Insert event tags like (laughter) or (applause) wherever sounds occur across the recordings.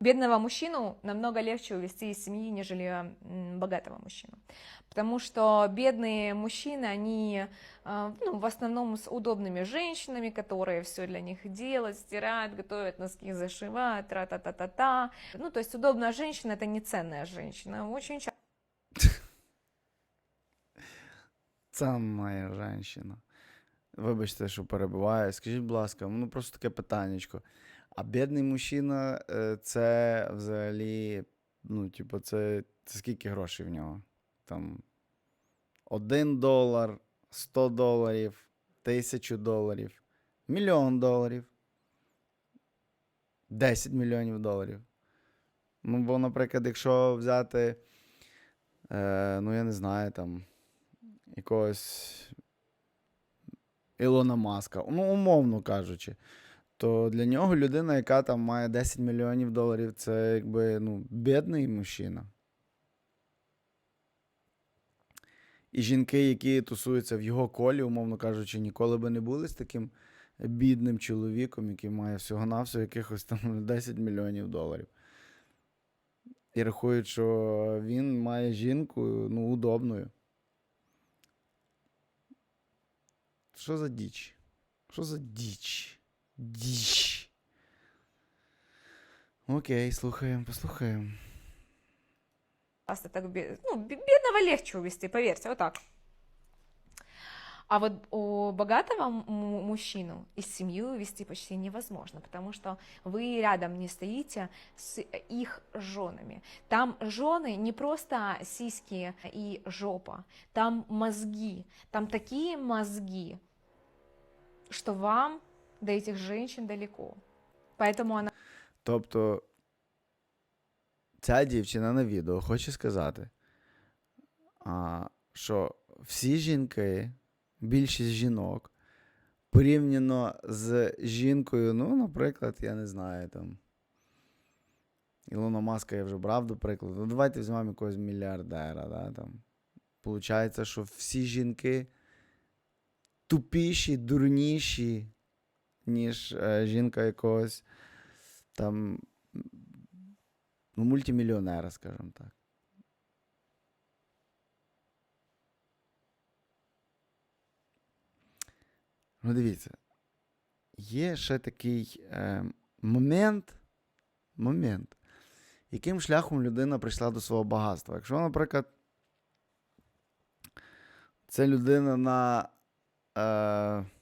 Бедного мужчину намного легче увести из семьи, нежели м, богатого мужчину. Потому что бедные мужчины, они э, ну, в основном с удобными женщинами, которые все для них делают, стирают, готовят, носки зашивают, тра-та-та-та-та. Ну, то есть удобная женщина – это не ценная женщина. Очень часто Це моя жінка. Вибачте, що перебуваю. Скажіть, будь ласка, ну просто таке питаннячко. А бідний мужчина е, це взагалі, ну, типу, це, це скільки грошей в нього? Там 1 долар, 100 доларів, 1000 доларів, мільйон доларів, 10 мільйонів доларів. Ну, бо, наприклад, якщо взяти, е, ну, я не знаю, там якогось Ілона Маска, ну, умовно кажучи, то для нього людина, яка там має 10 мільйонів доларів, це якби ну, бідний мужчина. І жінки, які тусуються в його колі, умовно кажучи, ніколи би не були з таким бідним чоловіком, який має всього-навсього якихось там (laughs) 10 мільйонів доларів. І рахують, що він має жінку ну, удобною. Що за діч? Що за діч? Діч. Окей, слухаємо, послухаємо. так бе- ну, бе- бедного легче увести, поверьте, вот так. А вот у богатого м- м- мужчину из семьи увести почти невозможно, потому что вы рядом не стоите с их женами. Там жены не просто сиськи и жопа, там мозги, там такие мозги, что вам до этих женщин далеко. Поэтому она Тобто, ця дівчина на відео хоче сказати, а, що всі жінки, більшість жінок, порівняно з жінкою, ну, наприклад, я не знаю, там. Ілона Маска я вже брав до прикладу. Ну, давайте візьмемо якогось мільярдера. Да, там. Получається, що всі жінки тупіші, дурніші, ніж е, жінка якогось там ну, мультимільйонера, скажімо так. Ну, дивіться, є ще такий е, момент, момент, яким шляхом людина прийшла до свого багатства. Якщо, наприклад, це людина на. Е,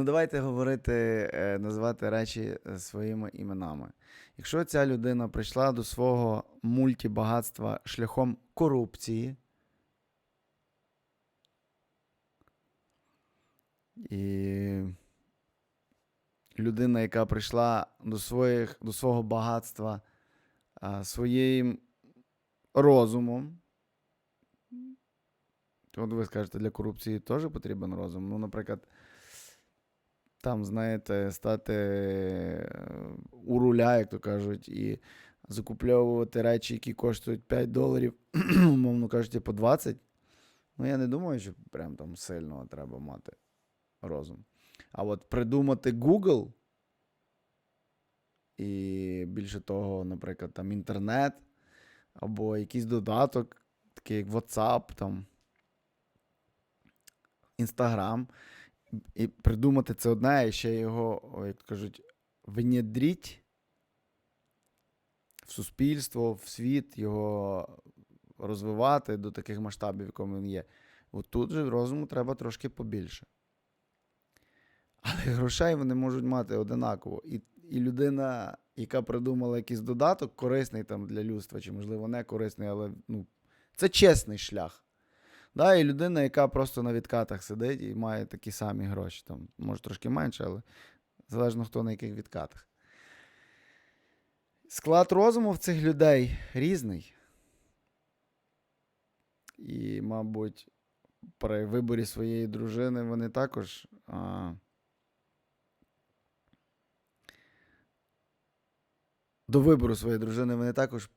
Ну, давайте говорити, е, називати речі е, своїми іменами. Якщо ця людина прийшла до свого мультибагатства шляхом корупції, і людина, яка прийшла до, своїх, до свого багатства своїм розумом, от ви скажете, для корупції теж потрібен розум. Ну, наприклад, там, знаєте, стати е, у руля, як то кажуть, і закупльовувати речі, які коштують 5 доларів, (clears throat) умовно кажучи, по 20. Ну, я не думаю, що прям там сильно треба мати розум. А от придумати Google і більше того, наприклад, там інтернет або якийсь додаток, такий як WhatsApp, там, Instagram, і придумати це одне, і ще його, як кажуть, внедріть в суспільство, в світ, його розвивати до таких масштабів, в якому він є. От тут же розуму треба трошки побільше. Але грошей вони можуть мати одинаково. І, і людина, яка придумала якийсь додаток, корисний там для людства, чи, можливо, не корисний, але ну, це чесний шлях. Да, і людина, яка просто на відкатах сидить і має такі самі гроші. Там, може трошки менше, але залежно хто на яких відкатах. Склад розуму в цих людей різний. І, мабуть, при виборі своєї дружини вони також. А, до вибору своєї дружини вони також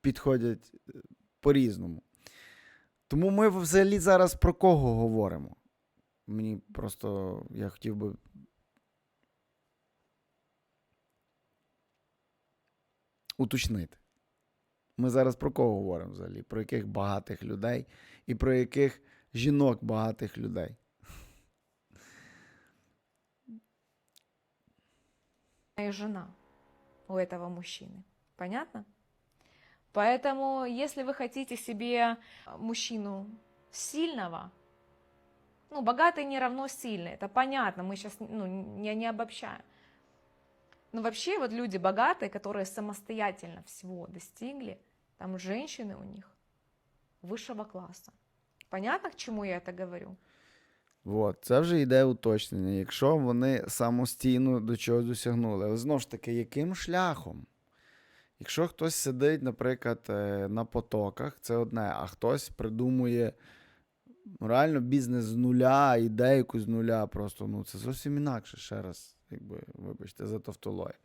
підходять е, по-різному. Тому ми взагалі зараз про кого говоримо? Мені просто я хотів би. Уточнити. Ми зараз про кого говоримо взагалі? Про яких багатих людей і про яких жінок багатих людей. Моя Жена у этого мужчины. Понятно? Поэтому, если вы хотите себе а, мужчину сильного, ну, богатый не равно сильный, это понятно, мы сейчас ну, не, не обобщаем. Но вообще вот люди богатые, которые самостоятельно всего достигли, там женщины у них высшего класса. Понятно, к чему я это говорю? От, це вже йде уточнення. Якщо вони самостійно до чогось досягнули. Але знову ж таки, яким шляхом? Якщо хтось сидить, наприклад, е, на потоках, це одне, а хтось придумує ну, реально бізнес з нуля, ідею з нуля, просто ну, це зовсім інакше, ще раз, якби, вибачте, за тавтологію.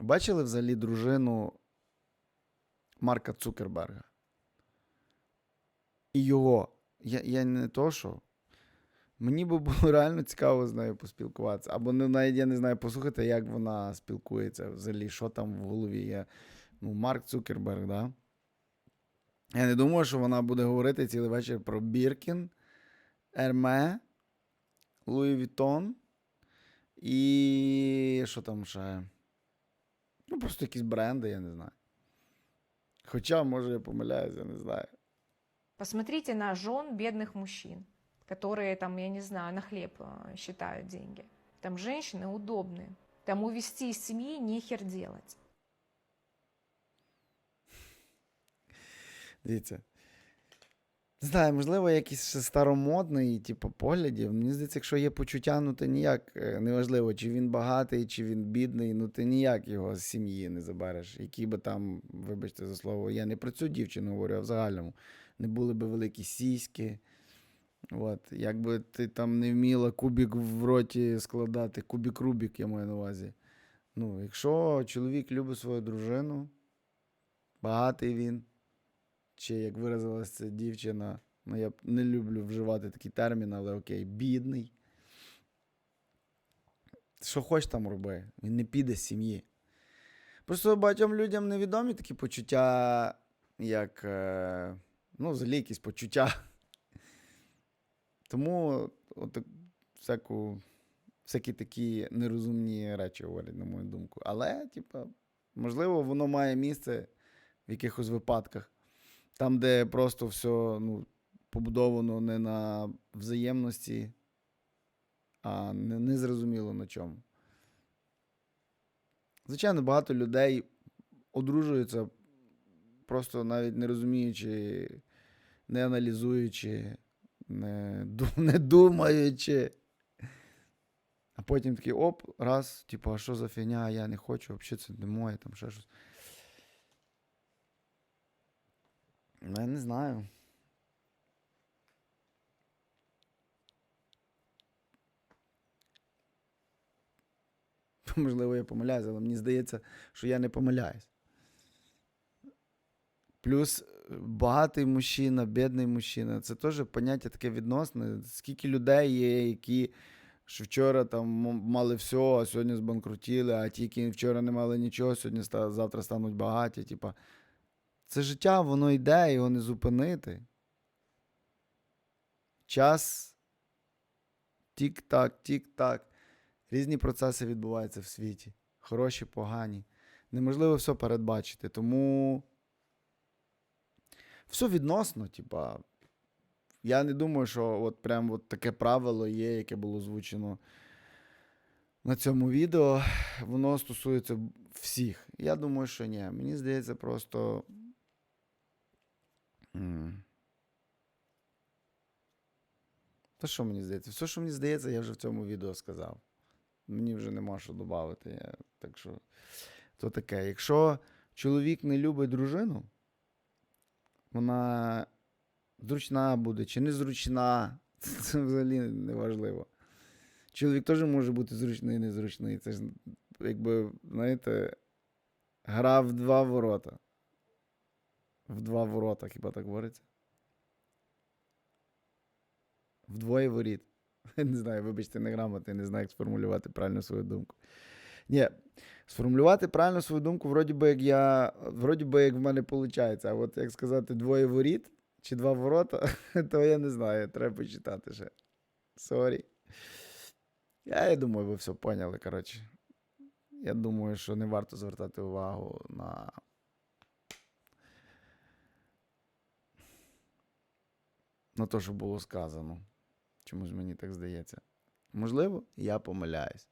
Бачили взагалі дружину Марка Цукерберга? І його. Я, я не то, що. Мені би було (laughs) реально цікаво з нею поспілкуватися. Або не, навіть я не знаю, послухати, як вона спілкується взагалі, що там в голові є. Ну, Марк Цукерберг, да? Я не думаю, що вона буде говорити цілий вечір про Біркін, Ерме, Луї Вітон і що там ще? Ну, просто якісь бренди, я не знаю. Хоча, може, я помиляюся, я не знаю. Посмотрите на жен бедных мужчин, которые там, я не знаю, на хлеб э, считают деньги. Там женщины удобные. Там увести из семьи нехер делать. Дивіться. Не знаю, можливо, якийсь ще старомодний, типу, поглядів. Мені здається, якщо є почуття, ну ти ніяк е, неважливо, чи він багатий, чи він бідний, ну ти ніяк його з сім'ї не забереш. Які би там, вибачте за слово, я не про цю дівчину говорю, а в загальному. Не були би великі сіськи. От, якби ти там не вміла кубік в роті складати, кубік Рубік, я маю на увазі. Ну, якщо чоловік любить свою дружину, багатий він, чи як виразилася ця дівчина, ну я не люблю вживати такий термін, але окей, бідний. Що хоч там роби, він не піде з сім'ї. Просто багатьом людям невідомі такі почуття, як, е, ну, взагалі якісь почуття. Тому от, всяку, всякі такі нерозумні речі говорять, на мою думку. Але, типа, можливо, воно має місце в якихось випадках. Там, де просто все ну, побудовано не на взаємності, а не, не зрозуміло на чому. Звичайно, багато людей одружуються, просто навіть не розуміючи, не аналізуючи, не, (laughs) не думаючи. А потім такий оп, раз, типу, а що за фігня, я не хочу, взагалі це не моє, там ще щось. Я не знаю. (laughs) Можливо, я помиляюся, але мені здається, що я не помиляюсь. Плюс багатий мужчина, бідний мужчина це теж поняття таке відносне. Скільки людей є, які що вчора там мали все, а сьогодні збанкрутіли, а ті, які вчора не мали нічого, сьогодні завтра стануть багаті. Типа, це життя, воно йде, його не зупинити. Час. Тік-так, тік-так. Різні процеси відбуваються в світі. Хороші, погані. Неможливо все передбачити. Тому все відносно, типа. Я не думаю, що от прям от таке правило є, яке було озвучено на цьому відео. Воно стосується всіх. Я думаю, що ні. Мені здається, просто. Та що мені здається? Все, що мені здається, я вже в цьому відео сказав. Мені вже нема що додати. Я... Так що, то таке. Якщо чоловік не любить дружину, вона зручна буде чи незручна, (laughs) це взагалі не важливо. Чоловік теж може бути зручний і незручний. Це ж, якби, знаєте, гра в два ворота. В два ворота, хіба так говориться? Вдвоє воріт. (laughs) Не знаю, вибачте, неграмотний, не знаю, як сформулювати правильно свою думку. Ні, Сформулювати правильно свою думку, вроді би, як я, вроді би, як в мене виходить. А от як сказати, двоє воріт чи два ворота, (laughs) то я не знаю, треба почитати ще. Сорі. Я, я думаю, ви все поняли, коротше. Я думаю, що не варто звертати увагу на. На те, що було сказано. Чомусь мені так здається. Можливо, я помиляюсь.